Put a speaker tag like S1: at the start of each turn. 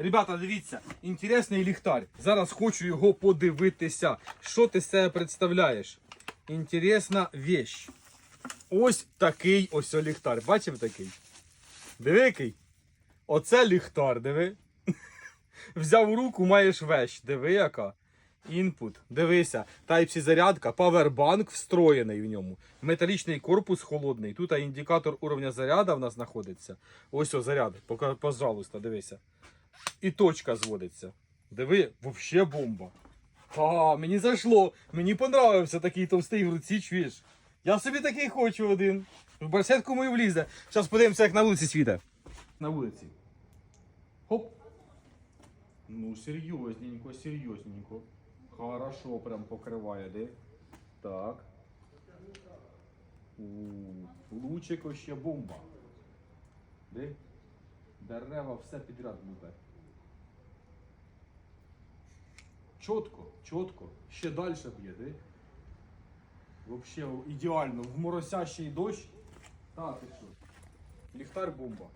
S1: Ребята, дивіться, інтересний ліхтар. Зараз хочу його подивитися. Що ти з себе представляєш? Інтересна вещь. Ось такий ось ліхтар. Бачив такий? Диви. Оце ліхтар, диви. Взяв руку, маєш вещь. Диви яка. Інпут. Дивися. Type-C зарядка, павербанк встроєний в ньому. Металічний корпус холодний. Тут індикатор уровня заряду в нас знаходиться. Ось о заряд. Пожалуйста, дивися. І точка зводиться. Диви, вообще бомба. А, мені зайшло. Мені понравився такий товстий в руці, чуєш. Я собі такий хочу один. В барсетку мою влізе. Зараз подивимося, як на вулиці світе. На вулиці. Хоп. Ну, серйозненько, серйозненько. Хорошо прям покриває, де? Так. У, лучик ще бомба. Де? Дерева все підряд лупе. Чітко, чітко. Ще далі б'є, де? Вообще ідеально. В моросящий дощ. Так, і що? Ліхтар бомба.